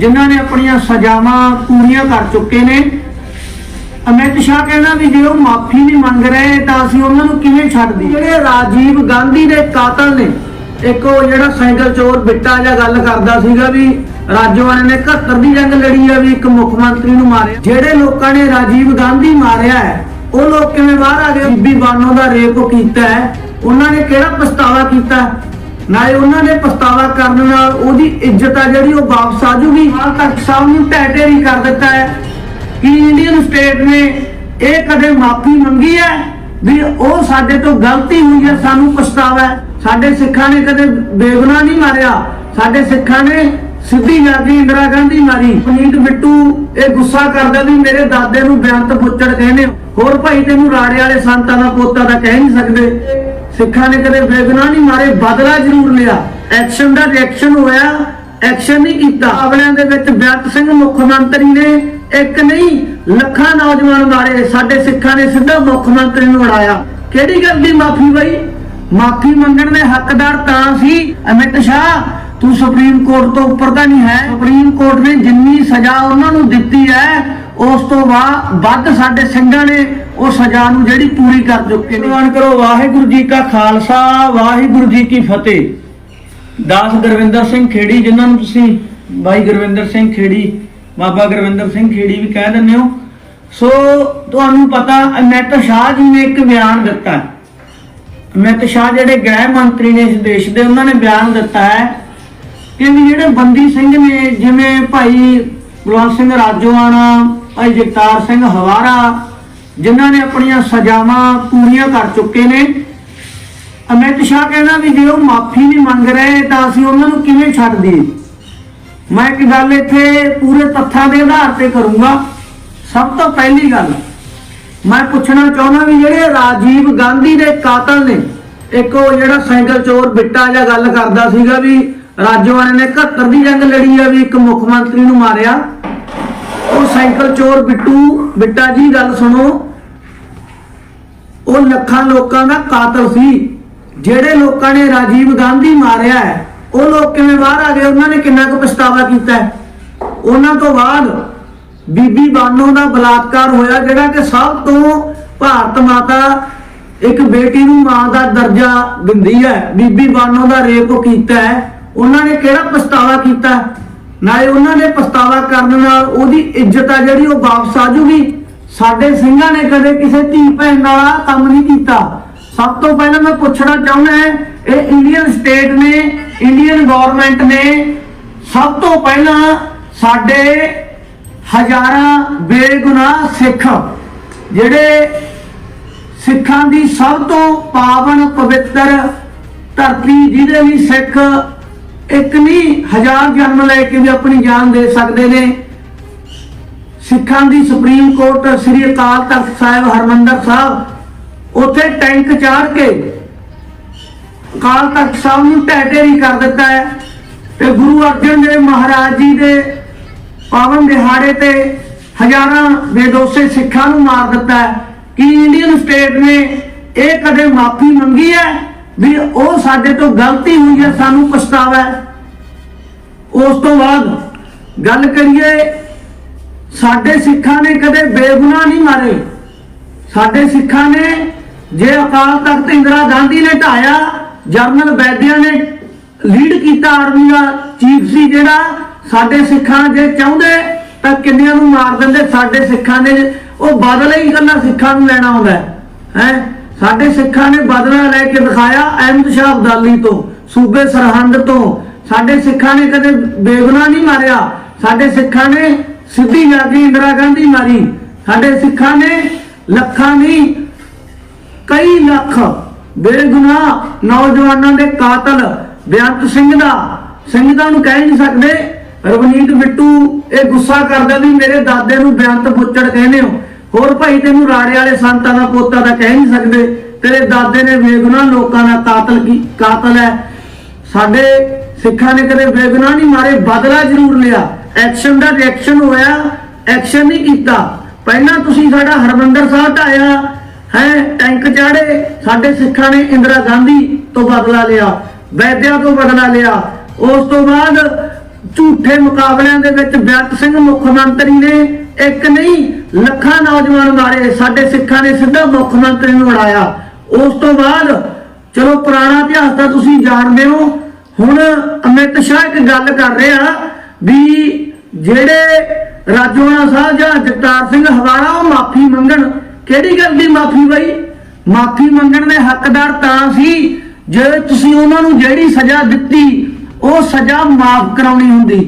ਜਿਨ੍ਹਾਂ ਨੇ ਆਪਣੀਆਂ ਸਜ਼ਾਵਾਂ ਪੂਰੀਆਂ ਕਰ ਚੁੱਕੇ ਨੇ। ਅਮਿਤ ਸ਼ਾਹ ਕਹਿੰਦਾ ਵੀ ਜੇ ਉਹ ਮਾਫੀ ਨਹੀਂ ਮੰਗ ਰਹੇ, ਤਾਂ ਅਸੀਂ ਉਹਨਾਂ ਨੂੰ ਕਿਵੇਂ ਛੱਡ ਦਈਏ? ਜਿਹੜੇ ਰਾਜੀਵ ਗਾਂਧੀ ਦੇ ਕਾਤਲ ਨੇ, ਇੱਕ ਉਹ ਜਿਹੜਾ ਸਾਈਕਲ ਚੋਰ ਬਿੱਟਾ ਜਿਹਾ ਗੱਲ ਕਰਦਾ ਸੀਗਾ ਵੀ ਰਾਜੋਆਣੇ ਨੇ 71 ਦੀ ਜੰਗ ਲੜੀ ਆ ਵੀ ਇੱਕ ਮੁੱਖ ਮੰਤਰੀ ਨੂੰ ਮਾਰਿਆ। ਜਿਹੜੇ ਲੋਕਾਂ ਨੇ ਰਾਜੀਵ ਗਾਂਧੀ ਮਾਰਿਆ ਹੈ, ਉਹ ਲੋਕ ਕਿਵੇਂ ਬਾਹਰ ਆ ਗਏ? ਬੀਬੀ ਬਾਨੋ ਦਾ ਰੇਪ ਕੀਤਾ ਹੈ। ਉਹਨਾਂ ਨੇ ਕਿਹੜਾ ਪਛਤਾਵਾ ਕੀਤਾ? ਨਾਲੇ ਉਹਨਾਂ ਨੇ ਪਛਤਾਵਾ ਕਰਨ ਨਾਲ ਉਹਦੀ ਇੱਜ਼ਤ ਆ ਜਿਹੜੀ ਉਹ ਵਾਪਸ ਆ ਜੂਗੀ। ਹਾਲ ਤੱਕ ਸਾਹਿਬ ਨੂੰ ਢੇਰੀ ਕਰ ਦਿੱਤਾ ਹੈ ਕਿ ਇੰਡੀਅਨ ਸਟੇਟ ਨੇ ਇਹ ਕਦੇ ਮਾਫੀ ਮੰਗੀ ਹੈ ਵੀ ਉਹ ਸਾਡੇ ਤੋਂ ਗਲਤੀ ਹੋਈ ਹੈ ਸਾਨੂੰ ਪਛਤਾਵਾ ਹੈ। ਸਾਡੇ ਸਿੱਖਾਂ ਨੇ ਕਦੇ ਬੇਗੁਨਾਹ ਨਹੀਂ ਮਾਰਿਆ। ਸਾਡੇ ਸਿੱਖਾਂ ਨੇ ਸਿੱਧੀ ਜਾਂਦੀ ਇੰਦਰਾ ਗਾਂਧੀ ਮਾਰੀ। ਪਨੀਤ ਬਿੱਟੂ ਇਹ ਗੁੱਸਾ ਕਰਦਾ ਵੀ ਮੇਰੇ ਦਾਦੇ ਨੂੰ ਬੇਅੰਤ ਪੁੱਛੜ ਕਹਿੰਦੇ ਹੋਰ ਭਾਈ ਤੈਨੂੰ ਰਾੜੇ ਵਾਲੇ ਸੰਤਾਂ ਦਾ ਪੋਤਾ ਤਾਂ ਕਹਿ ਨਹੀਂ ਸਕਦੇ। ਸਿੱਖਾਂ ਨੇ ਕਦੇ ਬੇਗੁਨਾਹ ਨਹੀਂ ਮਾਰੇ, ਬਦਲਾ ਜ਼ਰੂਰ ਲਿਆ। ਐਕਸ਼ਨ ਦਾ ਰਿਐਕਸ਼ਨ ਹੋਇਆ ਐਕਸ਼ਨ ਨਹੀਂ ਕੀਤਾ। ਆਵਲਿਆਂ ਦੇ ਵਿੱਚ ਬੇਅੰਤ ਸਿੰਘ ਮੁੱਖ ਮੰਤਰੀ ਨੇ ਇੱਕ ਨਹੀਂ, ਲੱਖਾਂ ਨੌਜਵਾਨ ਮਾਰੇ। ਸਾਡੇ ਸਿੱਖਾਂ ਨੇ ਸਿੱਧਾ ਮੁੱਖ ਮੰਤਰੀ ਨੂੰ ਉਡਾਇਆ ਕਿਹੜੀ ਗੱਲ ਦੀ ਮਾਫੀ ਬਈ? ਮਾਫੀ ਮੰਗਣ ਦੇ ਹੱਕਦਾਰ ਤਾਂ ਸੀ। ਅਮਿਤ ਸ਼ਾਹ, ਤੂੰ ਸੁਪਰੀਮ ਕੋਰਟ ਤੋਂ ਉੱਪਰ ਤਾਂ ਨਹੀਂ ਹੈ। ਸੁਪਰੀਮ ਕੋਰਟ ਨੇ ਜਿੰਨੀ ਸਜ਼ਾ ਉਹਨਾਂ ਨੂੰ ਦਿੱਤੀ ਹੈ, ਉਸ ਤੋਂ ਬਾਅਦ ਵੱਧ ਸਾਡੇ ਸਿੰਘਾਂ ਨੇ ਉਹ ਸਜ਼ਾ ਨੂੰ ਜਿਹੜੀ ਪੂਰੀ ਕਰ ਚੁੱਕੇ ਨੇ। ਮਾਨ ਕਰੋ, ਵਾਹਿਗੁਰੂ ਜੀ ਕਾ ਖਾਲਸਾ, ਵਾਹਿਗੁਰੂ ਜੀ ਕੀ ਫਤਿਹ। ਦਾਸ ਗੁਰਵਿੰਦਰ ਸਿੰਘ ਖੇੜੀ, ਜਿਨ੍ਹਾਂ ਨੂੰ ਤੁਸੀਂ ਬਾਈ ਗੁਰਵਿੰਦਰ ਸਿੰਘ ਖੇੜੀ, ਬਾਬਾ ਗੁਰਵਿੰਦਰ ਸਿੰਘ ਖੇੜੀ ਵੀ ਕਹਿ ਦਿੰਦੇ ਹੋ। ਸੋ ਤੁਹਾਨੂੰ ਪਤਾ ਅਮਿਤ ਸ਼ਾਹ ਜੀ ਨੇ ਇੱਕ ਬਿਆਨ ਦਿੱਤਾ। ਅਮਿਤ ਸ਼ਾਹ ਜਿਹੜੇ ਗ੍ਰਹਿ ਮੰਤਰੀ ਨੇ ਇਸ ਦੇਸ਼ ਦੇ, ਉਹਨਾਂ ਨੇ ਬਿਆਨ ਦਿੱਤਾ ਹੈ ਕਿ ਵੀ ਜਿਹੜੇ ਬੰਦੀ ਸਿੰਘ ਨੇ, ਜਿਵੇਂ ਭਾਈ ਗੁਲਾਮ ਸਿੰਘ ਰਾਜੋਆਣਾ, ਭਾਈ ਜਗਤਾਰ ਸਿੰਘ ਹਵਾਰਾ ਜਿਨ੍ਹਾਂ ਨੇ ਆਪਣੀਆਂ ਸਜ਼ਾਵਾਂ ਪੂਰੀਆਂ ਕਰ ਚੁੱਕੇ ਨੇ। ਅਮਿਤ ਸ਼ਾਹ ਕਹਿੰਦਾ ਵੀ ਜੇ ਉਹ ਮਾਫੀ ਨਹੀਂ ਮੰਗ ਰਹੇ ਤਾਂ ਅਸੀਂ ਉਹਨਾਂ ਨੂੰ ਕਿਵੇਂ ਛੱਡ ਦਈਏ? ਮੈਂ ਇੱਕ ਗੱਲ ਇੱਥੇ ਪੂਰੇ ਤੱਥਾਂ ਦੇ ਆਧਾਰ ਤੇ ਕਰੂੰਗਾ। ਸਭ ਤੋਂ ਪਹਿਲੀ ਗੱਲ, ਮੈਂ ਪੁੱਛਣਾ ਚਾਹੁੰਦਾ ਵੀ ਜਿਹੜੇ ਰਾਜੀਵ ਗਾਂਧੀ ਦੇ ਕਾਤਲ ਨੇ, ਇੱਕ ਉਹ ਜਿਹੜਾ ਸਾਈਕਲ ਚੋਰ ਬਿੱਟਾ ਜਿਹਾ ਗੱਲ ਕਰਦਾ ਸੀਗਾ ਵੀ ਰਾਜੋਆਣੇ ਨੇ 71 ਦੀ ਜੰਗ ਲੜੀ ਆ ਵੀ ਇੱਕ ਮੁੱਖ ਮੰਤਰੀ ਨੂੰ ਮਾਰਿਆ। ਉਹ ਸਾਈਕਲ ਚੋਰ ਬਿੱਟੂ, ਬਿੱਟਾ ਜੀ, ਗੱਲ ਸੁਣੋ। ਉਹ ਲੱਖਾਂ ਲੋਕਾਂ ਦਾ ਕਾਤਲ ਸੀ। ਜਿਹੜੇ ਲੋਕਾਂ ਨੇ ਰਾਜੀਵ ਗਾਂਧੀ ਮਾਰਿਆ ਹੈ, ਉਹ ਲੋਕ ਕਿਵੇਂ ਬਾਹਰ ਆ ਗਏ? ਉਹਨਾਂ ਨੇ ਕਿੰਨਾ ਕੁ ਪਛਤਾਵਾ ਕੀਤਾ ਉਹਨਾਂ ਤੋਂ ਬਾਅਦ ਬੀਬੀ ਬਾਨੋ ਦਾ ਬਲਾਤਕਾਰ ਹੋਇਆ, ਜਿਹੜਾ ਕਿ ਸਭ ਤੋਂ ਭਾਰਤ ਮਾਤਾ ਇੱਕ ਬੇਟੀ ਨੂੰ ਮਾਂ ਦਾ ਦਰਜਾ ਦਿੰਦੀ ਹੈ। ਬੀਬੀ ਬਾਨੋ ਦਾ ਰੇਪ ਕੀਤਾ ਹੈ। ਉਹਨਾਂ ਨੇ ਕਿਹੜਾ ਪਛਤਾਵਾ ਕੀਤਾ? ਨਾਲੇ ਉਹਨਾਂ ਦੇ ਪਛਤਾਵਾ ਕਰਨ ਨਾਲ ਉਹਦੀ ਇੱਜ਼ਤ ਆ ਜਿਹੜੀ ਉਹ ਵਾਪਸ ਆ ਜੂਗੀ। ਸਾਡੇ ਸਿੰਘਾਂ ਨੇ ਕਦੇ ਕਿਸੇ ਧੀ ਭੈਣ ਨਾਲ ਕੰਮ ਨਹੀਂ ਕੀਤਾ। ਸਭ ਤੋਂ ਪਹਿਲਾਂ ਮੈਂ ਪੁੱਛਣਾ ਚਾਹੁੰਦਾ ਹਾਂ, ਇਹ ਇੰਡੀਅਨ ਸਟੇਟ ਨੇ ਇੰਡੀਅਨ ਗਵਰਨਮੈਂਟ ਨੇ ਸਭ ਤੋਂ ਪਹਿਲਾਂ ਸਾਡੇ ਹਜ਼ਾਰਾਂ ਬੇਗੁਨਾਹ ਸਿੱਖ, ਜਿਹੜੇ ਸਿੱਖਾਂ ਦੀ ਸਭ ਤੋਂ ਪਾਵਨ ਪਵਿੱਤਰ ਧਰਤੀ ਜਿਹਦੇ ਲਈ ਸਿੱਖ ਇੱਕ ਨਹੀਂ, ਹਜ਼ਾਰ ਜਨਮ ਲੈ ਕੇ ਵੀ ਆਪਣੀ ਜਾਨ ਦੇ ਸਕਦੇ ਨੇ। ਸਿੱਖਾਂ ਦੀ ਸੁਪਰੀਮ ਕੋਰਟ ਸ੍ਰੀ ਅਕਾਲ ਤਖਤ ਸਾਹਿਬ, ਹਰਮੰਦਰ ਸਾਹਿਬ, ਉੱਥੇ ਟੈਂਕ ਚਾੜ ਕੇ ਅਕਾਲ ਤਖਤ ਸਾਹਿਬ ਨੂੰ ਢਹਿ ਢੇਰੀ ਕਰ ਦਿੱਤਾ ਹੈ ਤੇ ਗੁਰੂ ਅਰਜਨ ਦੇਵ ਮਹਾਰਾਜ ਜੀ ਦੇ ਪਾਵਨ ਦਿਹਾੜੇ ਤੇ ਹਜ਼ਾਰਾਂ ਬੇਦੋਸ਼ੇ ਸਿੱਖਾਂ ਨੂੰ ਮਾਰ ਦਿੱਤਾ ਕਿ ਇੰਡੀਅਨ ਸਟੇਟ ਨੇ ਇਹ ਕਦੇ ਮਾਫੀ ਮੰਗੀ ਹੈ? ਵੀ ਉਹ ਸਾਡੇ ਤੋਂ ਗਲਤੀ ਹੋਈ ਹੈ, ਸਾਨੂੰ ਪਛਤਾਵਾ ਉਸ ਤੋਂ ਬਾਅਦ ਗੱਲ ਕਰੀਏ, ਸਾਡੇ ਸਿੱਖਾਂ ਨੇ ਕਦੇ ਬੇਗੁਨਾਹ ਨਹੀਂ ਮਾਰੇ। ਸਾਡੇ ਸਿੱਖਾਂ ਨੇ ਜੇ ਅਕਾਲ ਤਖਤ ਇੰਦਰਾ ਗਾਂਧੀ ਨੇ ਢਾਇਆ, ਜਰਨਲ ਵੈਦਿਆ ਨੇ ਲੀਡ ਕੀਤਾ ਆਰਮੀ ਦਾ ਚੀਫ ਸੀ ਜਿਹੜਾ, ਸਾਡੇ ਸਿੱਖਾਂ ਜੇ ਚਾਹੁੰਦੇ ਤਾਂ ਕਿੰਨਿਆਂ ਨੂੰ ਮਾਰ ਦਿੰਦੇ, ਸਾਡੇ ਸਿੱਖਾਂ ਨੇ ਉਹ ਬਦਲਾ ਹੀ ਇਕੱਲਾ ਸਿੱਖਾਂ ਨੂੰ ਲੈਣਾ ਹੁੰਦਾ ਹੈ। ਹੈਂ? ਸਾਡੇ ਸਿੱਖਾਂ ਨੇ ਬਦਲਾ ਲੈ ਕੇ ਦਿਖਾਇਆ ਅਹਿਮਦ ਸ਼ਾਹ ਅਬਦਾਲੀ ਤੋਂ, ਸੂਬੇ ਸਰਹੰਦ ਤੋਂ। ਸਾਡੇ ਸਿੱਖਾਂ ਨੇ ਕਦੇ ਬੇਗੁਨਾਹ ਨਹੀਂ ਮਾਰਿਆ। ਸਾਡੇ ਸਿੱਖਾਂ ਨੇ ਸਿੱਧੀ ਜਾ ਕੇ ਇੰਦਰਾ ਗਾਂਧੀ ਮਾਰੀ। ਸਾਡੇ ਸਿੱਖਾਂ ਨੇ ਲੱਖਾਂ ਨਹੀਂ, ਕਈ ਲੱਖ ਬੇਗੁਨਾਹ ਨੌਜਵਾਨਾਂ ਦੇ ਕਾਤਲ ਬੇਅੰਤ ਸਿੰਘ ਦਾ। ਸਿੰਘ ਦਾ ਨੂੰ ਕਹਿ ਨਹੀਂ ਸਕਦੇ, ਰਵਨੀਤ ਬਿੱਟੂ, ਇਹ ਗੁੱਸਾ ਕਰਦਾ ਵੀ ਮੇਰੇ ਦਾਦੇ ਨੂੰ ਬੇਅੰਤ ਪੁੱਛੜ ਕਹਿੰਦੇ ਹੋ। ਹੋਰ ਭਾਈ ਤੈਨੂੰ ਰਾੜੇ ਵਾਲੇ ਸੰਤਾਂ ਦਾ ਪੋਤਾ ਤਾਂ ਕਹਿ ਨਹੀਂ ਸਕਦੇ। ਤੇਰੇ ਦਾਦੇ ਨੇ ਬੇਗੁਨਾਹ ਲੋਕਾਂ ਦਾ ਕਾਤਲ ਕੀ, ਕਾਤਲ ਹੈ। ਸਾਡੇ ਸਿੱਖਾਂ ਨੇ ਕਦੇ ਬੇਗੁਨਾਹ ਨਹੀਂ ਮਾਰੇ, ਬਦਲਾ ਜ਼ਰੂਰ ਲਿਆ। ਐਕਸ਼ਨ ਦਾ ਰਿਐਕਸ਼ਨ ਹੋਇਆ, ਐਕਸ਼ਨ ਨਹੀਂ ਕੀਤਾ। ਪਹਿਲਾਂ ਤੁਸੀਂ ਸਾਡਾ ਹਰਮੰਦਰ ਸਾਹਿਬ ਢਾਇਆ, ਹੈ, ਟੈਂਕ ਚਾੜੇ, ਸਾਡੇ ਸਿੱਖਾਂ ਨੇ ਇੰਦਰਾ ਗਾਂਧੀ ਤੋਂ ਬਦਲਾ ਲਿਆ, ਵੈਦਿਆ ਤੋਂ ਬਦਲਾ ਲਿਆ। ਉਸ ਤੋਂ ਬਾਅਦ ਝੂਠੇ ਮੁਕਾਬਲਿਆਂ ਦੇ ਵਿੱਚ ਬੇਅੰਤ ਸਿੰਘ ਮੁੱਖ ਮੰਤਰੀ ਨੇ ਇੱਕ ਨਹੀਂ, ਲੱਖਾਂ ਨੌਜਵਾਨ ਮਾਰੇ। ਸਾਡੇ ਸਿੱਖਾਂ ਨੇ ਸਿੱਧਾ ਮੁੱਖ ਮੰਤਰੀ ਨੂੰ ਉਡਾਇਆ ਉਸ ਤੋਂ ਬਾਅਦ, ਚਲੋ ਪੁਰਾਣਾ ਇਤਿਹਾਸ ਤਾਂ ਤੁਸੀਂ ਜਾਣਦੇ ਹੋ। ਹੁਣ ਅਮਿਤ ਸ਼ਾਹ ਇੱਕ ਗੱਲ ਕਰ ਰਿਹਾ ਵੀ ਜਿਹੜੇ ਰਾਜੋਆਣਾ ਸਾਹਿਬ ਜਾਂ ਜਗਤਾਰ ਸਿੰਘ ਹਵਾਲਾ, ਉਹ ਮਾਫੀ ਮੰਗਣ। ਕਿਹੜੀ ਗੱਲ ਦੀ ਮਾਫੀ ਬਈ? ਮਾਫੀ ਮੰਗਣ ਦੇ ਹੱਕਦਾਰ ਤਾਂ ਸੀ। ਜੇ ਤੁਸੀਂ ਉਹਨਾਂ ਨੂੰ ਜਿਹੜੀ ਸਜ਼ਾ ਦਿੱਤੀ ਉਹ ਸਜ਼ਾ ਮਾਫ ਕਰਾਉਣੀ ਹੁੰਦੀ।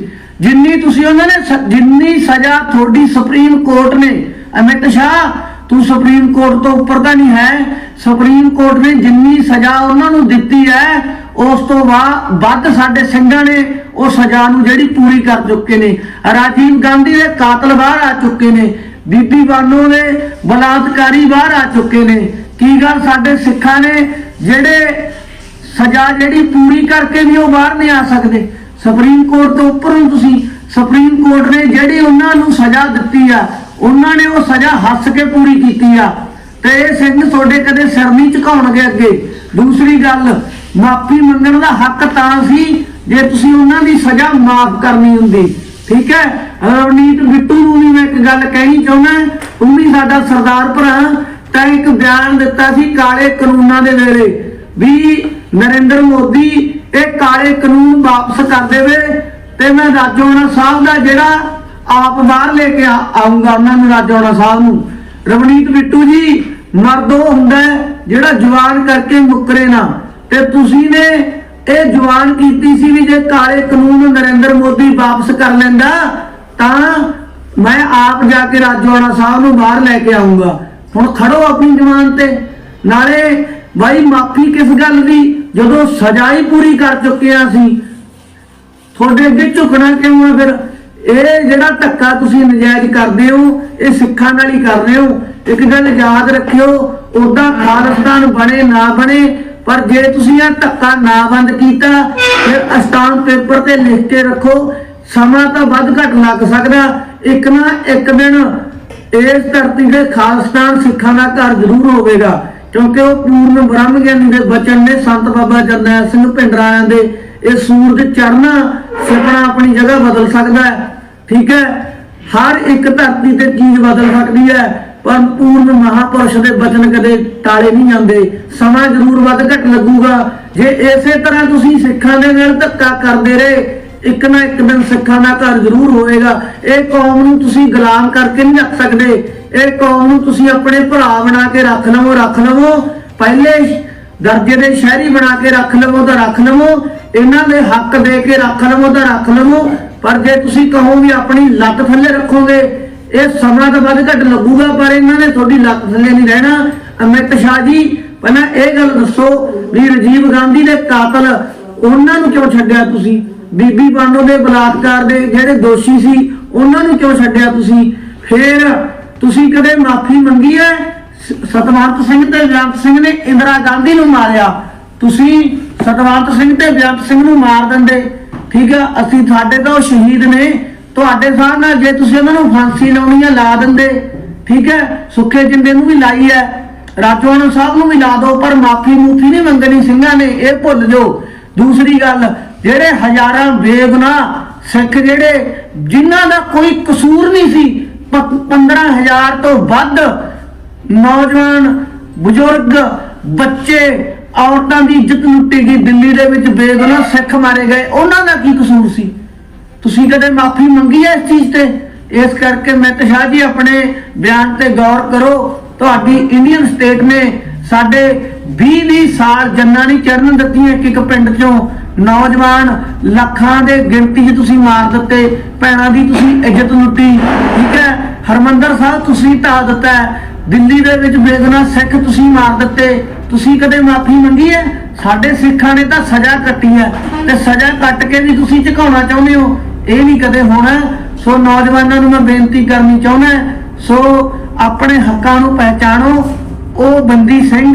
ਜਿੰਨੀ ਤੁਸੀਂ ਉਹਨਾਂ ਨੇ ਜਿੰਨੀ ਸਜ਼ਾ ਤੁਹਾਡੀ ਸੁਪਰੀਮ ਕੋਰਟ ਨੇ, ਅਮਿਤ ਸ਼ਾਹ, ਤੂੰ ਸੁਪਰੀਮ ਕੋਰਟ ਤੋਂ ਉੱਪਰ ਤਾਂ ਨਹੀਂ ਹੈ। ਸੁਪਰੀਮ ਕੋਰਟ ਨੇ ਜਿੰਨੀ ਸਜ਼ਾ ਉਹਨਾਂ ਨੂੰ ਦਿੱਤੀ ਹੈ, ਉਸ ਤੋਂ ਵੱਧ ਸਾਡੇ ਸਿੰਘਾਂ ਨੇ ਉਹ ਸਜ਼ਾ ਨੂੰ ਜਿਹੜੀ ਪੂਰੀ ਕਰ ਚੁੱਕੇ ਨੇ। ਰਾਜੀਵ ਗਾਂਧੀ ਦੇ ਕਾਤਲ ਬਾਹਰ ਆ ਚੁੱਕੇ ਨੇ। ਬੀਬੀ ਬਾਨੋ ਦੇ ਬਲਾਤਕਾਰੀ ਬਾਹਰ ਆ ਚੁੱਕੇ ਨੇ। ਕੀ ਗੱਲ ਸਾਡੇ ਸਿੱਖਾਂ ਨੇ ਜਿਹੜੇ ਸਜ਼ਾ ਜਿਹੜੀ ਪੂਰੀ ਕਰਕੇ ਵੀ ਉਹ ਬਾਹਰ ਨਹੀਂ ਆ ਸਕਦੇ। ਸੁਪਰੀਮ ਕੋਰਟ ਤੋਂ ਉੱਪਰੋਂ ਤੁਸੀਂ ਸੁਪਰੀਮ ਕੋਰਟ ਨੇ ਜਿਹੜੀ ਉਹਨਾਂ ਨੂੰ ਸਜ਼ਾ ਦਿੱਤੀ ਆ, ਉਹਨਾਂ ਨੇ ਉਹ ਸਜ਼ਾ ਹੱਸ ਕੇ ਪੂਰੀ ਕੀਤੀ ਆ। ਤੇ ਇਹ ਸਿੰਘ ਤੁਹਾਡੇ ਕਦੇ ਸਿਰ ਨਹੀਂ ਝੁਕਾਉਣਗੇ ਅੱਗੇ। ਦੂਸਰੀ ਗੱਲ, ਮਾਫੀ ਮੰਗਣ ਦਾ ਹੱਕ ਤਾਂ ਸੀ ਜੇ ਤੁਸੀਂ ਉਹਨਾਂ ਦੀ ਸਜ਼ਾ ਮਾਫ ਕਰਨੀ ਹੁੰਦੀ। ਠੀਕ ਹੈ? ਰਵਨੀਤ ਬਿੱਟੂ ਨੂੰ ਵੀ ਮੈਂ ਇੱਕ ਗੱਲ ਕਹਿਣੀ ਚਾਹੁੰਦਾ ਉਹ ਵੀ ਸਾਡਾ ਸਰਦਾਰ ਭਰਾ, ਤਾਂ ਇੱਕ ਬਿਆਨ ਦਿੱਤਾ ਸੀ ਕਾਲੇ ਕਾਨੂੰਨਾਂ ਦੇ ਵੇਲੇ ਵੀ ਨਰਿੰਦਰ ਮੋਦੀ ਇਹ ਕਾਲੇ ਕਾਨੂੰਨ ਵਾਪਸ ਕਰ ਦੇਵੇ ਤੇ ਮੈਂ ਰਾਜੋਆਣਾ ਸਾਹਿਬ ਦਾ ਜਿਹੜਾ ਆਪ ਬਾਹਰ ਲੈ ਕੇ ਆ- ਉਹਨਾਂ ਨੂੰ ਰਾਜੋਆਣਾ ਸਾਹਿਬ ਨੂੰ। ਰਵਨੀਤ ਬਿੱਟੂ ਜੀ, ਮਰਦ ਹੁੰਦਾ ਜਿਹੜਾ ਜਵਾਨ ਕਰਕੇ ਮੁੱਕਰੇ ਨਾ। ਤੇ ਤੁਸੀਂ ਨੇ ਇਹ ਜਵਾਨ ਕੀਤੀ ਸੀ ਵੀ ਜੇ ਕਾਲੇ ਕਾਨੂੰਨ ਨਰਿੰਦਰ ਮੋਦੀ ਵਾਪਸ ਕਰ ਲੈਂਦਾ, ਤਾਂ ਮੈਂ ਆਪ ਜਾ ਕੇ ਰਾਜੋਆਣਾ ਸਾਹਿਬ ਨੂੰ ਬਾਹਰ ਲੈ ਕੇ ਆਉਂਗਾ ਹੁਣ ਖੜੋ ਆਪਣੀ ਜਵਾਨ ਤੇ। ਨਾਲੇ ਬਾਈ, ਮਾਫੀ ਕਿਸ ਗੱਲ ਦੀ? ਜਦੋਂ ਸਜ਼ਾ ਹੀ ਪੂਰੀ ਕਰ ਚੁੱਕੇ ਆ ਅਸੀਂ ਤੁਹਾਡੇ ਅੱਗੇ ਝੁਕਣਾ ਕਿਉਂ ਆ ਫਿਰ? ਇਹ ਜਿਹੜਾ ਧੱਕਾ ਤੁਸੀਂ ਨਜਾਇਜ਼ ਕਰਦੇ ਹੋ, ਇਹ ਸਿੱਖਾਂ ਨਾਲ ਹੀ ਕਰ ਰਹੇ ਹੋ। ਇੱਕ ਗੱਲ ਯਾਦ ਰੱਖਿਓ, ਉਹਦਾ ਖਾਲਿਸਤਾਨ ਬਣੇ ਨਾ ਬਣੇ, ਪਰ ਜੇ ਤੁਸੀਂ ਇਹ ਧੱਕਾ ਨਾ ਬੰਦ ਕੀਤਾ, ਫਿਰ ਅਸਤਾਨ ਪੇਪਰ ਤੇ ਲਿਖ ਕੇ ਰੱਖੋ, ਸਮਾਂ ਤਾਂ ਵੱਧ ਘੱਟ ਲੱਗ ਸਕਦਾ। ਇੱਕ ਨਾ ਇੱਕ ਦਿਨ ਇਸ ਧਰਤੀ ਦੇ ਖਾਲਸਤਾਨ ਸਿੱਖਾਂ ਦਾ ਘਰ ਜ਼ਰੂਰ ਹੋਵੇਗਾ। ਕਿਉਂਕਿ ਉਹ ਪੂਰਨ ਬ੍ਰਹਮ ਗਿਆਨੀ ਦੇ ਬਚਨ ਨੇ ਸੰਤ ਬਾਬਾ ਜਰਨੈਲ ਸਿੰਘ ਭਿੰਡਰਾਇਆਂ ਦੇ ਇਹ ਸੂਰਜ ਚੜ੍ਹਨਾ, ਸੁਪਨਾ ਆਪਣੀ ਜਗ੍ਹਾ ਬਦਲ ਸਕਦਾ ਹੈ। ਠੀਕ ਹੈ? ਹਰ ਇੱਕ ਧਰਤੀ ਤੇ ਚੀਜ਼ ਬਦਲ ਸਕਦੀ ਹੈ, ਪਰ ਪੂਰਨ ਮਹਾਪੁਰਸ਼ ਦੇ ਬਚਨ ਕਦੇ ਟਾਲੇ ਨਹੀਂ ਜਾਂਦੇ। ਸਮਾਂ ਜ਼ਰੂਰ ਵੱਧ ਘੱਟ ਲੱਗੂਗਾ। ਜੇ ਇਸੇ ਤਰ੍ਹਾਂ ਤੁਸੀਂ ਸਿੱਖਾਂ ਦੇ ਨਾਲ ਧੱਕਾ ਕਰਦੇ ਰਹੇ, ਇੱਕ ਨਾ ਇੱਕ ਦਿਨ ਸਿੱਖਾਂ ਦਾ ਘਰ ਜ਼ਰੂਰ ਹੋਏਗਾ। ਇਹ ਕੌਮ ਨੂੰ ਤੁਸੀਂ ਗੁਲਾਮ ਕਰਕੇ ਨਹੀਂ ਰੱਖ ਸਕਦੇ। ਇਹ ਕੌਮ ਨੂੰ ਤੁਸੀਂ ਆਪਣੇ ਭਰਾ ਬਣਾ ਕੇ ਰੱਖ ਲਵੋ ਰੱਖ ਲਵੋ। ਪਹਿਲੇ ਦਰਜੇ ਦੇ ਸ਼ਹਿਰੀ ਬਣਾ ਕੇ ਰੱਖ ਲਵੋ ਤਾਂ ਰੱਖ ਲਵੋ। ਇਹਨਾਂ ਦੇ ਹੱਕ ਦੇ ਕੇ ਰੱਖ ਲਵੋ ਤਾਂ ਰੱਖ ਲਵੋ। ਪਰ ਜੇ ਤੁਸੀਂ ਕਹੋ ਵੀ ਆਪਣੀ ਲੱਤ ਥੱਲੇ ਰੱਖੋਗੇ, ਇਹ ਸਮਾਂ ਤਾਂ ਵੱਧ ਘੱਟ ਲੱਗੂਗਾ, ਪਰ ਇਹਨਾਂ ਨੇ ਤੁਹਾਡੀ ਲੱਤ ਥੱਲੇ ਨਹੀਂ ਰਹਿਣਾ। ਅਮਿਤ ਸ਼ਾਹ ਜੀ, ਪਹਿਲਾਂ ਇਹ ਗੱਲ ਦੱਸੋ ਵੀ ਰਾਜੀਵ ਗਾਂਧੀ ਦੇ ਕਾਤਲ ਉਹਨਾਂ ਨੂੰ ਕਿਉਂ ਛੱਡਿਆ ਤੁਸੀਂ? ਬੀਬੀ ਬਾਨੋ ਦੇ ਬਲਾਤਕਾਰ ਦੇ ਜਿਹੜੇ ਦੋਸ਼ੀ ਸੀ, ਉਹਨਾਂ ਨੂੰ ਕਿਉਂ ਛੱਡਿਆ ਤੁਸੀਂ? ਫਿਰ ਤੁਸੀਂ ਕਦੇ ਮਾਫੀ ਮੰਗੀ ਹੈ? ਸਤਵੰਤ ਸਿੰਘ ਤੇ ਬੇਅੰਤ ਸਿੰਘ ਨੇ ਇੰਦਰਾ ਗਾਂਧੀ ਨੂੰ ਮਾਰਿਆ। ਤੁਸੀਂ ਸਤਵੰਤ ਸਿੰਘ ਤੇ ਬੇਅੰਤ ਸਿੰਘ ਨੂੰ ਮਾਰ ਦਿੰਦੇ। ਠੀਕ ਆ, ਅਸੀਂ ਸਾਡੇ ਤਾਂ ਉਹ ਸ਼ਹੀਦ ਨੇ। ਤੁਹਾਡੇ ਸਾਹ ਨਾਲ ਜੇ ਤੁਸੀਂ ਉਹਨਾਂ ਨੂੰ ਫਾਂਸੀ ਲਾਉਣੀ ਹੈ ਲਾ ਦਿੰਦੇ। ਠੀਕ ਹੈ, ਸੁੱਖੇ ਜਿੰਦੇ ਨੂੰ ਵੀ ਲਾਈ ਹੈ। ਰਾਜਵਾਨ ਸਾਹਿਬ ਨੂੰ ਵੀ ਲਾ ਦਿਓ, ਪਰ ਮਾਫੀ ਮੂਫੀ ਨਹੀਂ ਮੰਗਣੀ ਸਿੰਘਾਂ ਨੇ, ਇਹ ਭੁੱਲ ਜਾਓ। ਦੂਸਰੀ ਗੱਲ, ਜਿਹੜੇ ਹਜ਼ਾਰਾਂ ਬੇਗੁਨਾਹ ਸਿੱਖ ਜਿਹੜੇ, ਜਿਨ੍ਹਾਂ ਦਾ ਕੋਈ ਕਸੂਰ ਨਹੀਂ ਸੀ 15000 ਤੋਂ ਵੱਧ ਨੌਜਵਾਨ, ਬਜ਼ੁਰਗ, ਬੱਚੇ, ਔਰਤਾਂ ਦੀ ਇੱਜ਼ਤ ਲੁੱਟੀ ਗਈ ਦਿੱਲੀ ਦੇ ਵਿੱਚ, ਬੇਗੁਨਾਹ ਸਿੱਖ ਮਾਰੇ ਗਏ। ਉਹਨਾਂ ਦਾ ਕੀ ਕਸੂਰ ਸੀ? ਤੁਸੀਂ ਕਦੇ ਮਾਫੀ ਮੰਗੀ ਹੈ ਇਸ ਚੀਜ਼ ਤੇ? ਇਸ ਕਰਕੇ ਮੈਂ ਸ਼ਾਹ ਜੀ ਆਪਣੇ ਬਿਆਨ ਤੇ ਗੌਰ ਕਰੋ, ਤੁਹਾਡੀ ਇੰਡੀਅਨ ਸਟੇਟ ਨੇ ਸਾਡੇ 20 20 ਸਾਲ ਜੰਨਾਂ ਨਹੀਂ ਚੜਨ ਦਿੱਤੀਆਂ ਇੱਕ ਇੱਕ ਪਿੰਡ ਚੋਂ। ਨੌਜਵਾਨ ਲੱਖਾਂ ਦੇ ਗਿਣਤੀ 'ਚ ਤੁਸੀਂ ਮਾਰ ਦਿੱਤੇ, ਭੈਣਾਂ ਦੀ ਤੁਸੀਂ ਇੱਜ਼ਤ ਲੁੱਟੀ। ਠੀਕ ਹੈ? ਹਰਮੰਦਰ ਸਾਹਿਬ, ਤੁਸੀਂ ਢਾਹ ਦਿੱਤਾ ਦਿੱਲੀ ਦੇ ਵਿੱਚ ਬੇਗੁਨਾਹ ਸਿੱਖ ਤੁਸੀਂ ਮਾਰ ਦਿੱਤੇ। ਤੁਸੀਂ ਕਦੇ ਮਾਫੀ ਮੰਗੀ ਹੈ? ਸਾਡੇ ਸਿੱਖਾਂ ਨੇ ਤਾਂ ਸਜ਼ਾ ਕੱਟੀ ਹੈ ਤੇ ਸਜ਼ਾ ਕੱਟ ਕੇ ਵੀ ਤੁਸੀਂ ਝੁਕਾਉਣਾ ਚਾਹੁੰਦੇ ਹੋ। ਇਹ ਨਹੀਂ ਕਦੇ ਹੋਣਾ। ਸੋ ਨੌਜਵਾਨਾਂ ਨੂੰ ਮੈਂ ਬੇਨਤੀ ਕਰਨੀ ਚਾਹੁੰਦਾ ਸੋ ਆਪਣੇ ਹੱਕਾਂ ਨੂੰ ਪਹਿਚਾਣੋ। ਉਹ ਬੰਦੀ ਸਿੰਘ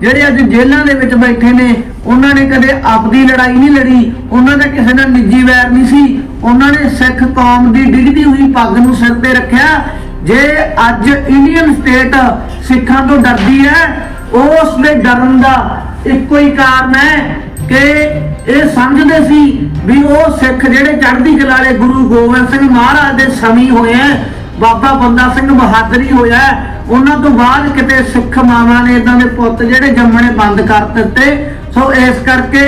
ਜਿਹੜੇ ਅੱਜ ਜੇਲ੍ਹਾਂ ਦੇ ਵਿੱਚ ਬੈਠੇ ਨੇ ਉਹਨਾਂ ਨੇ ਕਦੇ ਆਪਦੀ ਲੜਾਈ ਨਹੀਂ ਲੜੀ, ਉਹਨਾਂ ਦਾ ਕਿਸੇ ਨਾਲ ਨਿੱਜੀ ਵੈਰ ਨਹੀਂ ਸੀ। ਉਹਨਾਂ ਨੇ ਸਿੱਖ ਕੌਮ ਦੀ ਡਿੱਗਦੀ ਹੋਈ ਪੱਗ ਨੂੰ ਸਿਰ ਤੇ ਰੱਖਿਆ। ਜੇ ਅੱਜ ਇੰਡੀਅਨ ਸਟੇਟ ਸਿੱਖਾਂ ਤੋਂ ਡਰਦੀ ਹੈ, ਉਸ ਦੇ ਡਰਨ ਦਾ ਇੱਕੋ ਹੀ ਕਾਰਨ ਹੈ ਕਿ ਇਹ ਸਮਝਦੇ ਸੀ ਵੀ ਉਹ ਸਿੱਖ ਜਿਹੜੇ ਚੜ੍ਹਦੀ ਕਲਾ ਵਾਲੇ ਗੁਰੂ ਗੋਬਿੰਦ ਸਿੰਘ ਮਹਾਰਾਜ ਦੇ ਸਮੀ ਹੋਏ ਆ ਬਾਬਾ ਬੰਦਾ ਸਿੰਘ ਬਹਾਦਰੀ ਹੋਇਆ ਉਹਨਾਂ ਤੋਂ ਬਾਅਦ ਕਿਤੇ ਸਿੱਖ ਮਾਵਾਂ ਨੇ ਇਦਾਂ ਦੇ ਪੁੱਤ ਜਿਹੜੇ ਜੰਮਣੇ ਬੰਦ ਕਰ ਦਿੱਤੇ ਸੋ ਇਸ ਕਰਕੇ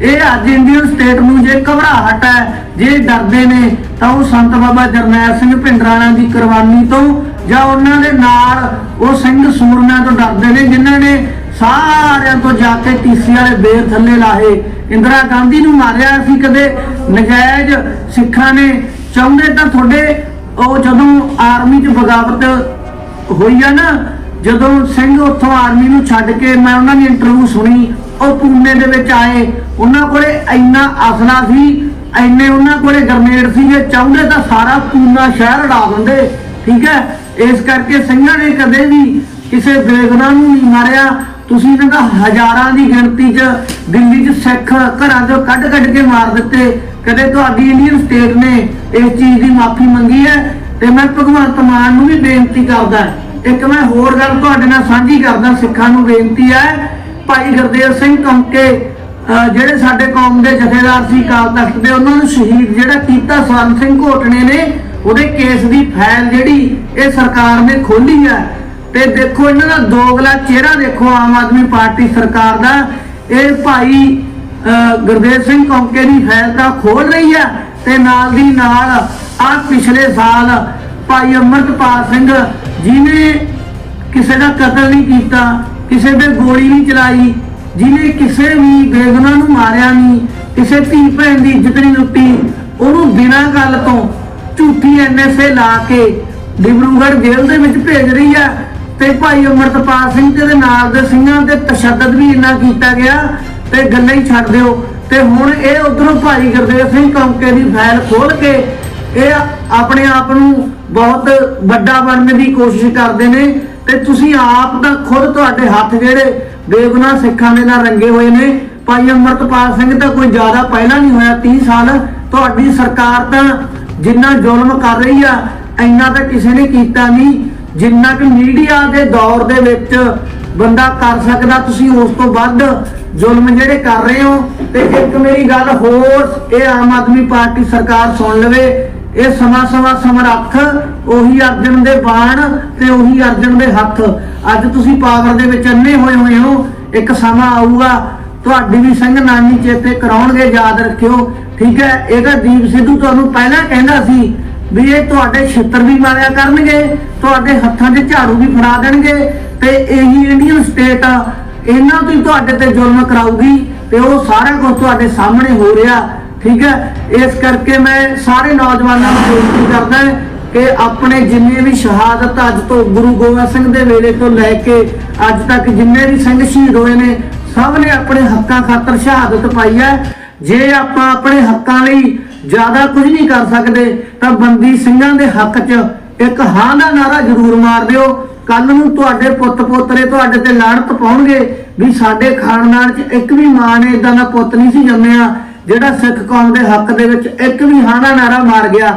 ਇਹ ਅੱਜ ਇੰਡੀਅਨ ਸਟੇਟ ਨੂੰ ਜੇ ਘਬਰਾਹਟ ਹੈ, ਜੇ ਡਰਦੇ ਨੇ, ਤਾਂ ਉਹ ਸੰਤ ਬਾਬਾ ਜਰਨੈਲ ਸਿੰਘ ਭਿੰਡਰਾਣਾ ਦੀ ਕੁਰਬਾਨੀ ਤੋਂ ਜਾਂ ਉਹਨਾਂ ਦੇ ਨਾਲ ਉਹ ਸਿੰਘ ਸੂਰਮਿਆਂ ਤੋਂ ਡਰਦੇ ਨੇ, ਜਿਨ੍ਹਾਂ ਨੇ ਸਾਰਿਆਂ ਤੋਂ ਜਾ ਕੇ ਟੀਸੀ ਵਾਲੇ ਬੇਰ ਥੱਲੇ ਲਾਹੇ। ਇੰਦਰਾ ਗਾਂਧੀ ਨੂੰ ਮਾਰਿਆ ਸੀ ਕਦੇ। ਨਜਾਇਜ਼ ਸਿੱਖਾਂ ਨੇ ਚਾਹੁੰਦੇ ਤਾਂ ਤੁਹਾਡੇ, ਉਹ ਜਦੋਂ ਆਰਮੀ 'ਚ ਬਗਾਵਤ ਹੋਈ ਆ ਨਾ, ਜਦੋਂ ਸਿੰਘ ਉੱਥੋਂ ਆਰਮੀ ਨੂੰ ਛੱਡ ਕੇ ਮੈਂ ਉਹਨਾਂ ਦੀ ਇੰਟਰਵਿਊ ਸੁਣੀ ਉਹ ਪੂਨੇ ਦੇ ਵਿੱਚ ਆਏ। ਉਹਨਾਂ ਕੋਲੇ ਇੰਨਾ ਅਸਲਾ ਸੀ, ਇੰਨੇ ਉਹਨਾਂ ਕੋਲੇ ਗਰਨੇਡ ਸੀ ਜੇ ਚਾਹੁੰਦੇ ਤਾਂ ਸਾਰਾ ਪੂਨਾ ਸ਼ਹਿਰ ਉਡਾ ਦਿੰਦੇ, ਠੀਕ ਹੈ? ਇਸ ਕਰਕੇ ਸਿੰਘਾਂ ਨੇ ਕਦੇ ਵੀ ਕਿਸੇ ਬੇਗੁਨਾਹ ਨੂੰ ਨਹੀਂ ਮਾਰਿਆ। ਤੁਸੀਂ ਇਹਨਾਂ ਦਾ ਹਜ਼ਾਰਾਂ ਦੀ ਗਿਣਤੀ 'ਚ ਦਿੱਲੀ 'ਚ ਸਿੱਖ ਘਰਾਂ 'ਚੋਂ ਕੱਢ ਕੱਢ ਕੇ ਮਾਰ ਦਿੱਤੇ। ਕਦੇ ਤੁਹਾਡੀ ਇੰਡੀਅਨ ਸਟੇਟ ਨੇ ਇਸ ਚੀਜ਼ ਦੀ ਮਾਫੀ ਮੰਗੀ ਹੈ? ਤੇ ਮੈਂ ਭਗਵੰਤ ਮਾਨ ਨੂੰ ਵੀ ਬੇਨਤੀ ਕਰਦਾ। ਇੱਕ ਮੈਂ ਹੋਰ ਗੱਲ ਤੁਹਾਡੇ ਨਾਲ ਸਾਂਝੀ ਕਰਦਾ, ਸਿੱਖਾਂ ਨੂੰ ਬੇਨਤੀ ਹੈ ਭਾਈ ਗੁਰਦੇਵ ਸਿੰਘ ਕੰਕੇ ਜਿਹੜੇ ਸਾਡੇ ਕੌਮ ਦੇ ਜਥੇਦਾਰ ਸੀ ਕਾਲ ਤਖਤ ਦੇ, ਉਹਨਾਂ ਨੂੰ ਸ਼ਹੀਦ ਜਿਹੜਾ ਕੀਤਾ ਸਵਰਨ ਸਿੰਘ ਘੋਟਣੇ ਨੇ, ਉਹਦੇ ਕੇਸ ਦੀ ਫਾਈਲ ਜਿਹੜੀ ਇਹ ਸਰਕਾਰ ਨੇ ਖੋਲੀ ਹੈ। ਤੇ ਦੇਖੋ ਇਹਨਾਂ ਦਾ ਦੋਗਲਾ ਚਿਹਰਾ ਦੇਖੋ, ਆਮ ਆਦਮੀ ਪਾਰਟੀ ਸਰਕਾਰ ਦਾ। ਇਹ ਭਾਈ ਅਹ ਗੁਰਦੇਵ ਸਿੰਘ ਕੌਂਕੇ ਦੀ ਫਾਈਲ ਤਾਂ ਖੋਲ ਰਹੀ ਹੈ ਤੇ ਨਾਲ ਦੀ ਨਾਲ ਆ ਪਿਛਲੇ ਸਾਲ ਭਾਈ ਅਮਰਤਪਾਲ ਸਿੰਘ ਜਿਨੇ ਕਿਸੇ ਦਾ ਕਤਲ ਨਹੀਂ ਕੀਤਾ। ਕਿਸੇ ਤੇ ਗੋਲੀ ਨਹੀਂ ਚਲਾਈ ਜਿਨੇ ਕਿਸੇ ਵੀ ਬੇਗੁਨਾਹ ਨੂੰ ਮਾਰਿਆ ਨਹੀਂ, ਕਿਸੇ ਧੀ ਭੈਣ ਦੀ ਇੱਜ਼ਤ ਨਹੀਂ ਲੁੱਟੀ, ਉਹਨੂੰ ਬਿਨਾਂ ਗੱਲ ਤੋਂ ਝੂਠੀ ਐਨਐਸਏ ਲਾ ਕੇ ਡਿਬਰੂਗੜ੍ਹ ਜੇਲ੍ਹ ਦੇ ਵਿੱਚ ਭੇਜ ਰਹੀ ਆ। ਤੇ ਭਾਈ ਅਮਰਤਪਾਲ ਸਿੰਘ ਤੇ ਨਾਲ ਦੇ ਸਿੰਘਾਂ ਤੇ ਤਸ਼ੱਦਦ ਵੀ ਇੰਨਾ ਕੀਤਾ ਗਿਆ, ਤੇ ਗੱਲਾਂ ਹੀ ਛੱਡ ਦਿਓ। ਤੇ ਹੁਣ ਇਹ ਉਧਰੋਂ ਭਾਈ ਗੁਰਦੇਵ ਸਿੰਘ ਕੌਂਕੇ ਦੀ ਫਾਈਲ ਖੋਲ ਕੇ ਇਹ ਆਪਣੇ ਆਪ ਨੂੰ ਬਹੁਤ ਵੱਡਾ ਬਣਨ ਦੀ ਕੋਸ਼ਿਸ਼ ਕਰਦੇ ਨੇ ਤੇ ਤੁਸੀਂ ਆਪ ਤਾਂ ਖੁਦ ਤੁਹਾਡੇ ਹੱਥ ਜਿਹੜੇ ਬੇਗੁਨਾਹ ਸਿੱਖਾਂ ਦੇ ਨਾਲ ਰੰਗੇ ਹੋਏ ਨੇ। ਭਾਈ ਅਮਰਤਪਾਲ ਸਿੰਘ ਤਾਂ ਕੋਈ ਜ਼ਿਆਦਾ ਪਹਿਲਾਂ ਨਹੀਂ ਹੋਇਆ 30 ਸਾਲ ਤੁਹਾਡੀ ਸਰਕਾਰ ਤਾਂ ਜਿੰਨਾ ਜ਼ੁਲਮ ਕਰ ਰਹੀ ਆ, ਇੰਨਾ ਤਾਂ ਕਿਸੇ ਨੇ ਕੀਤਾ ਨਹੀਂ। ਜਿੰਨਾ ਕਿ ਮੀਡੀਆ ਦੇ ਦੌਰ ਦੇ ਵਿੱਚ ਬੰਦਾ ਕਰ ਸਕਦਾ, ਤੁਸੀਂ ਉਸ ਤੋਂ ਵੱਧ ਜ਼ੁਲਮ ਜਿਹੜੇ ਕਰ ਰਹੇ ਹੋ। ਤੇ ਇੱਕ ਮੇਰੀ ਗੱਲ ਹੋਰ, ਇਹ ਆਮ ਆਦਮੀ ਪਾਰਟੀ ਸਰਕਾਰ ਸੁਣ ਲਵੇ। ਇਹ ਸਮਾਂ ਸਮਾਂ ਸਮਰੱਥ ਉਹੀ ਅਰਜਨ ਦੇ ਬਾਣ ਤੇ ਉਹੀ ਅਰਜਨ ਦੇ ਹੱਥ। ਅੱਜ ਤੁਸੀਂ ਪਾਵਰ ਦੇ ਵਿੱਚ ਅੰਨੇ ਹੋਏ ਹੋਏ ਹੋ, ਇੱਕ ਸਮਾਂ ਆਊਗਾ, ਤੁਹਾਡੀ ਵੀ ਸਿੰਘ ਨਾਨੀ ਚੇਤੇ ਕਰਾਉਣਗੇ, ਯਾਦ ਰੱਖਿਓ। ਠੀਕ ਹੈ ਇਹਦਾ ਦੀਪ ਸਿੱਧੂ ਤੁਹਾਨੂੰ ਪਹਿਲਾਂ ਕਹਿੰਦਾ ਸੀ ਵੀ ਇਹ ਤੁਹਾਡੇ ਛਿੱਤਰ ਵੀ ਮਾਰਿਆ ਕਰਨਗੇ, ਤੁਹਾਡੇ ਹੱਥਾਂ 'ਚ ਝਾੜੂ ਵੀ ਫੜਾ ਦੇਣਗੇ ਤੇ ਇਹੀ ਇੰਡੀਅਨ ਸਟੇਟ ਆ। ਇਹਨਾਂ ਤੋਂ ਤੁਹਾਡੇ ਤੇ ਜ਼ੁਲਮ ਕਰਾਊਗੀ ਤੇ ਉਹ ਸਾਰਾ ਕੁਝ ਤੁਹਾਡੇ ਸਾਹਮਣੇ ਹੋ ਰਿਹਾ। ਠੀਕ ਹੈ? ਇਸ ਕਰਕੇ ਮੈਂ ਸਾਰੇ ਨੌਜਵਾਨਾਂ ਨੂੰ ਬੇਨਤੀ ਕਰਦਾ ਕਿ ਆਪਣੇ ਜਿੰਨੇ ਵੀ ਸ਼ਹਾਦਤ ਅੱਜ ਤੋਂ ਗੁਰੂ ਗੋਬਿੰਦ ਸਿੰਘ ਦੇ ਵੇਲੇ ਤੋਂ ਲੈ ਕੇ ਅੱਜ ਤੱਕ ਜਿੰਨੇ ਵੀ ਸਿੰਘ ਸ਼ਹੀਦ ਹੋਏ ਨੇ, ਸਭ ਨੇ ਆਪਣੇ ਹੱਕਾਂ ਖਾਤਰ ਸ਼ਹਾਦਤ ਪਾਈ ਹੈ। ਜੇ ਆਪਾਂ ਆਪਣੇ ਹੱਕਾਂ ਲਈ ਜ਼ਿਆਦਾ ਕੁਝ ਨਹੀਂ ਕਰ ਸਕਦੇ, ਤਾਂ ਬੰਦੀ ਸਿੰਘਾਂ ਦੇ ਹੱਕ 'ਚ ਇੱਕ ਹਾਂ ਦਾ ਨਾਰਾ ਜ਼ਰੂਰ ਮਾਰ ਦਿਓ। ਕੱਲ ਨੂੰ ਤੁਹਾਡੇ ਪੁੱਤ ਪੋਤਰੇ ਤੁਹਾਡੇ ਤੇ ਲਾਹਨਤ ਪਾਉਣਗੇ ਵੀ ਸਾਡੇ ਖਾਨਦਾਨ 'ਚ ਇੱਕ ਵੀ ਮਾਂ ਨੇ ਇਦਾਂ ਦਾ ਪੁੱਤ ਨਹੀਂ ਸੀ ਜੰਮਿਆ। ਜਿਹੜਾ ਸਿੱਖ ਕੌਮ ਦੇ ਹੱਕ ਦੇ ਵਿੱਚ ਇੱਕ ਵੀ ਹਾਂ ਦਾ ਨਾਰਾ ਮਾਰ ਗਿਆ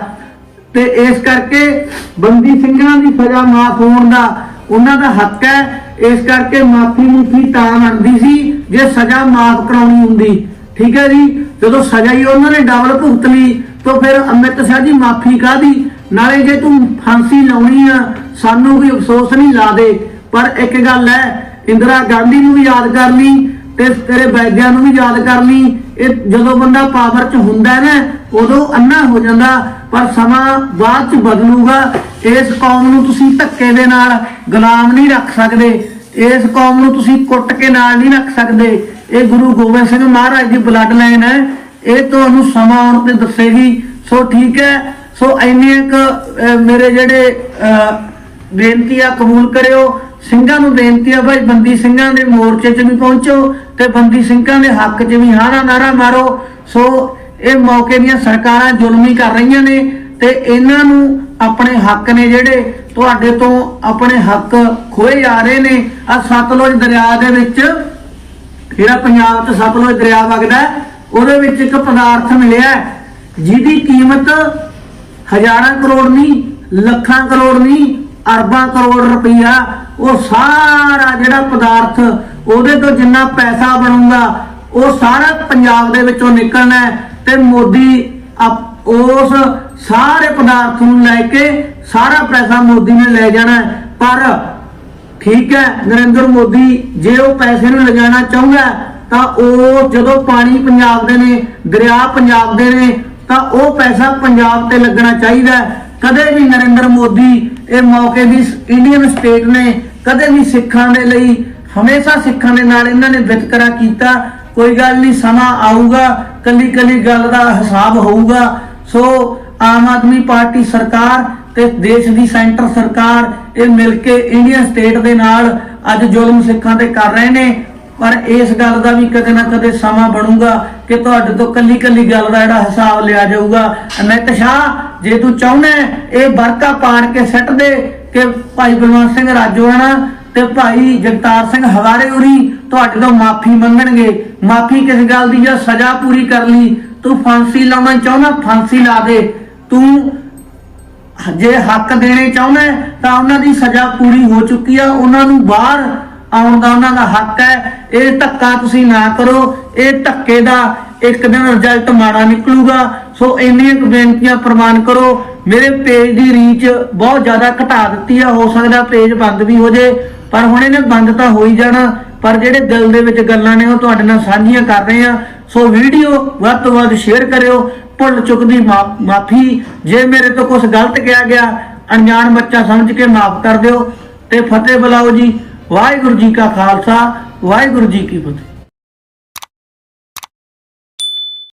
ਤੇ ਇਸ ਕਰਕੇ ਬੰਦੀ ਸਿੰਘਾਂ ਦੀ ਸਜ਼ਾ ਮਾਫ ਹੋਣ ਦਾ ਉਹਨਾਂ ਦਾ ਹੱਕ ਹੈ। ਇਸ ਕਰਕੇ ਮਾਫੀ ਮੁਫੀ ਤਾਂ ਮੰਨਦੀ ਸੀ ਜੇ ਸਜ਼ਾ ਮਾਫ ਕਰਾਉਣੀ ਹੁੰਦੀ। ਠੀਕ ਹੈ ਜੀ? ਜਦੋਂ ਸਜ਼ਾ ਹੀ ਉਹਨਾਂ ਨੇ ਡਬਲ ਭੁਗਤ ਲਈ, ਤਾਂ ਫਿਰ ਅਮਿਤ ਸ਼ਾਹ ਜੀ ਮਾਫੀ ਕਾਦੀ ਨਾਲੇ ਜੇ ਤੂੰ ਫਾਂਸੀ ਲਾਉਣੀ ਆ, ਸਾਨੂੰ ਵੀ ਅਫਸੋਸ ਨਹੀਂ ਲਾ ਦੇ। ਪਰ ਇੱਕ ਗੱਲ ਹੈ, ਇੰਦਰਾ ਗਾਂਧੀ ਨੂੰ ਵੀ ਯਾਦ ਕਰ ਲਈ ਤੇ ਤੇਰੇ ਬੈਗਿਆਂ ਨੂੰ ਵੀ ਯਾਦ ਕਰ ਲਈ। ਇਹ ਜਦੋਂ ਬੰਦਾ ਪਾਵਰ 'ਚ ਹੁੰਦਾ ਨਾ ਉਦੋਂ ਅੰਨਾ ਹੋ ਜਾਂਦਾ ਪਰ ਸਮਾਂ ਬਾਅਦ 'ਚ ਬਦਲੂਗਾ। ਇਸ ਕੌਮ ਨੂੰ ਤੁਸੀਂ ਧੱਕੇ ਦੇ ਨਾਲ ਗੁਲਾਮ ਨਹੀਂ ਰੱਖ ਸਕਦੇ। ਇਸ ਕੌਮ ਨੂੰ ਤੁਸੀਂ ਕੁੱਟ ਕੇ ਨਾਲ ਨਹੀਂ ਰੱਖ ਸਕਦੇ। ਇਹ ਗੁਰੂ ਗੋਬਿੰਦ ਸਿੰਘ ਮਹਾਰਾਜ ਦੀ ਬਲੱਡ ਲਾਈਨ ਹੈ। ਇਹ ਤੁਹਾਨੂੰ ਸਮਾਂ ਆਉਣ ਤੇ ਦੱਸੇਗੀ। ਸੋ ਠੀਕ ਹੈ। ਸੋ ਇੰਨੇ ਕੁ ਮੇਰੇ ਜਿਹੜੇ ਅਹ, ਬੇਨਤੀ ਆ ਕਬੂਲ ਕਰਿਓ। ਸਿੰਘਾਂ ਨੂੰ ਬੇਨਤੀ ਆ ਭਾਈ ਬੰਦੀ ਸਿੰਘਾਂ ਦੇ ਮੋਰਚੇ 'ਚ ਵੀ ਪਹੁੰਚੋ। ਤੇ ਬੰਦੀ ਸਿੰਘਾਂ ਦੇ ਹੱਕ 'ਚ ਵੀ ਹਾਰਾ ਨਾਰਾ ਮਾਰੋ। ਸੋ ਇਹ ਮੌਕੇ ਦੀਆਂ ਸਰਕਾਰਾਂ ਜ਼ੁਲਮੀ ਕਰ ਰਹੀਆਂ ਨੇ ਤੇ ਇਹਨਾਂ ਨੂੰ ਆਪਣੇ ਹੱਕ ਨੇ ਜਿਹੜੇ ਤੁਹਾਡੇ ਤੋਂ ਆਪਣੇ ਹੱਕ ਖੋਏ ਜਾ ਰਹੇ ਨੇ। ਆ ਸਤਲੁਜ ਦਰਿਆ ਦੇ ਵਿੱਚ, ਜਿਹੜਾ ਪੰਜਾਬ 'ਚ ਸਤਲੁਜ ਦਰਿਆ ਵਗਦਾ ਉਹਦੇ ਵਿੱਚ ਇੱਕ ਪਦਾਰਥ ਮਿਲਿਆ ਜਿਹਦੀ ਕੀਮਤ ਹਜ਼ਾਰਾਂ ਕਰੋੜ ਨਹੀਂ, ਲੱਖਾਂ ਕਰੋੜ ਨਹੀਂ, ਅਰਬਾਂ ਕਰੋੜ ਰੁਪਈਆ। ਉਹ ਸਾਰਾ ਜਿਹੜਾ ਪਦਾਰਥ ਉਹਦੇ ਤੋਂ ਜਿੰਨਾ ਪੈਸਾ ਬਣੂਗਾ, ਉਹ ਸਾਰਾ ਪੰਜਾਬ ਦੇ ਵਿੱਚੋਂ ਨਿਕਲਣਾ ਤੇ ਮੋਦੀ ਉਸ ਸਾਰੇ ਪਦਾਰਥ ਨੂੰ ਲੈ ਕੇ ਸਾਰਾ ਪੈਸਾ ਮੋਦੀ ਨੇ ਲੈ ਜਾਣਾ ਪਰ ਠੀਕ ਹੈ, ਨਰਿੰਦਰ ਮੋਦੀ ਜੇ ਉਹ ਪੈਸੇ ਨੂੰ ਲਿਜਾਣਾ ਚਾਹੁੰਦਾ ਤਾਂ ਉਹ ਜਦੋਂ ਪਾਣੀ ਪੰਜਾਬ ਦੇ ਨੇ, ਦਰਿਆ ਪੰਜਾਬ ਦੇ ਨੇ, ਤਾਂ ਉਹ ਪੈਸਾ ਪੰਜਾਬ ਤੇ ਲੱਗਣਾ ਚਾਹੀਦਾ ਕਦੇ ਵੀ ਨਰਿੰਦਰ ਮੋਦੀ ਇਹ ਮੌਕੇ ਦੀ ਇੰਡੀਅਨ ਸਟੇਟ ਨੇ, ਕਦੇ ਵੀ ਸਿੱਖਾਂ ਦੇ ਲਈ ਹਮੇਸ਼ਾ ਸਿੱਖਾਂ ਦੇ ਨਾਲ ਇਹਨਾਂ ਨੇ ਵਿਤਕਰਾ ਕੀਤਾ। ਕੋਈ ਗੱਲ ਨਹੀਂ, ਸਮਾਂ ਆਊਗਾ ਕੱਲੀ ਕੱਲੀ ਗੱਲ ਦਾ ਹਿਸਾਬ ਹੋਊਗਾ। ਸੋ ਆਮ ਆਦਮੀ ਪਾਰਟੀ ਸਰਕਾਰ ਤੇ ਦੇਸ਼ ਦੀ ਸੈਂਟਰ ਸਰਕਾਰ, ਇਹ ਮਿਲ ਕੇ ਇੰਡੀਅਨ ਸਟੇਟ ਦੇ ਨਾਲ ਅੱਜ ਜ਼ੁਲਮ ਸਿੱਖਾਂ ਤੇ ਕਰ ਰਹੇ ਨੇ। ਪਰ ਇਸ ਗੱਲ ਦਾ ਵੀ ਕਦੇ ਨਾ ਕਦੇ ਸਮਾਂ ਬਣੂਗਾ ਕਿ ਤੁਹਾਡੇ ਤੋਂ ਕੱਲੀ ਕੱਲੀ ਗੱਲ ਦਾ ਜਿਹੜਾ ਹਿਸਾਬ ਲਿਆ ਜਾਊਗਾ। ਅਮਿਤ ਸ਼ਾਹ, ਜੇ ਤੂੰ ਚਾਹੁੰਦਾ ਇਹ ਵਰਕਾ ਪਾੜ ਕੇ ਸੱਟ ਦੇ ਕਿ ਭਾਈ ਬਲਵੰਤ ਸਿੰਘ ਰਾਜੋਆਣਾ ਤੇ ਭਾਈ ਜਗਤਾਰ ਸਿੰਘ ਹਵਾਰੇ ਉਰੀ ਤੁਹਾਡੇ ਤੋਂ ਮਾਫੀ ਮੰਗਣਗੇ। ਮਾਫੀ ਕਿਸ ਗੱਲ ਦੀ ਜਾਂ ਸਜ਼ਾ ਪੂਰੀ ਕਰ ਲਈ। ਤੂੰ ਫਾਂਸੀ ਲਾਉਣਾ ਚਾਹੁੰਦਾ, ਫਾਂਸੀ ਲਾ ਦੇ। ਤੂੰ ਜੇ ਹੱਕ ਦੇਣੇ ਚਾਹੁੰਦਾ ਤਾਂ ਉਹਨਾਂ ਦੀ ਸਜ਼ਾ ਪੂਰੀ ਹੋ ਚੁੱਕੀ ਆ। ਉਹਨਾਂ ਨੂੰ ਬਾਹਰ ਆਉਣ ਦਾ ਉਹਨਾਂ ਦਾ ਹੱਕ ਹੈ। ਇਹ ਧੱਕਾ ਤੁਸੀਂ ਨਾ ਕਰੋ। ਇਹ ਧੱਕੇ ਦਾ ਇੱਕ ਦਿਨ ਰਿਜ਼ਲਟ ਮਾੜਾ ਨਿਕਲੂਗਾ। ਸੋ ਇੰਨੀਆਂ ਬੇਨਤੀਆਂ ਪ੍ਰਮਾਨ ਕਰੋ। ਮੇਰੇ ਪੇਜ ਦੀ ਰੀਚ ਬਹੁਤ ਜ਼ਿਆਦਾ ਘਟਾ ਦਿੱਤੀ ਆ, ਹੋ ਸਕਦਾ ਪੇਜ ਬੰਦ ਵੀ ਹੋ ਜੇ, ਪਰ ਹੁਣ ਇਹਨੇ ਬੰਦ ਤਾਂ ਹੋ ਹੀ ਜਾਣਾ, ਪਰ ਜਿਹੜੇ ਦਿਲ ਦੇ ਵਿੱਚ ਗੱਲਾਂ ਨੇ ਉਹ ਤੁਹਾਡੇ ਨਾਲ ਸਾਂਝੀਆਂ ਕਰ ਰਹੇ ਆ। ਸੋ ਵੀਡੀਓ ਵੱਧ ਤੋਂ ਵੱਧ ਸ਼ੇਅਰ ਕਰਿਓ, ਭੁੱਲ ਚੁੱਕ ਦੀ ਮਾਫੀ, ਜੇ ਮੇਰੇ ਤੋਂ ਕੁਝ ਗਲਤ ਕਿਹਾ ਗਿਆ, ਅਣਜਾਣ ਬੱਚਾ ਸਮਝ ਕੇ ਮਾਫ ਕਰ ਦਿਓ। ਤੇ ਫਤਿਹ ਬੁਲਾਓ ਜੀ, ਵਾਹਿਗੁਰੂ ਜੀ ਕਾ ਖਾਲਸਾ, ਵਾਹਿਗੁਰੂ ਜੀ ਕੀ ਫਤਿਹ।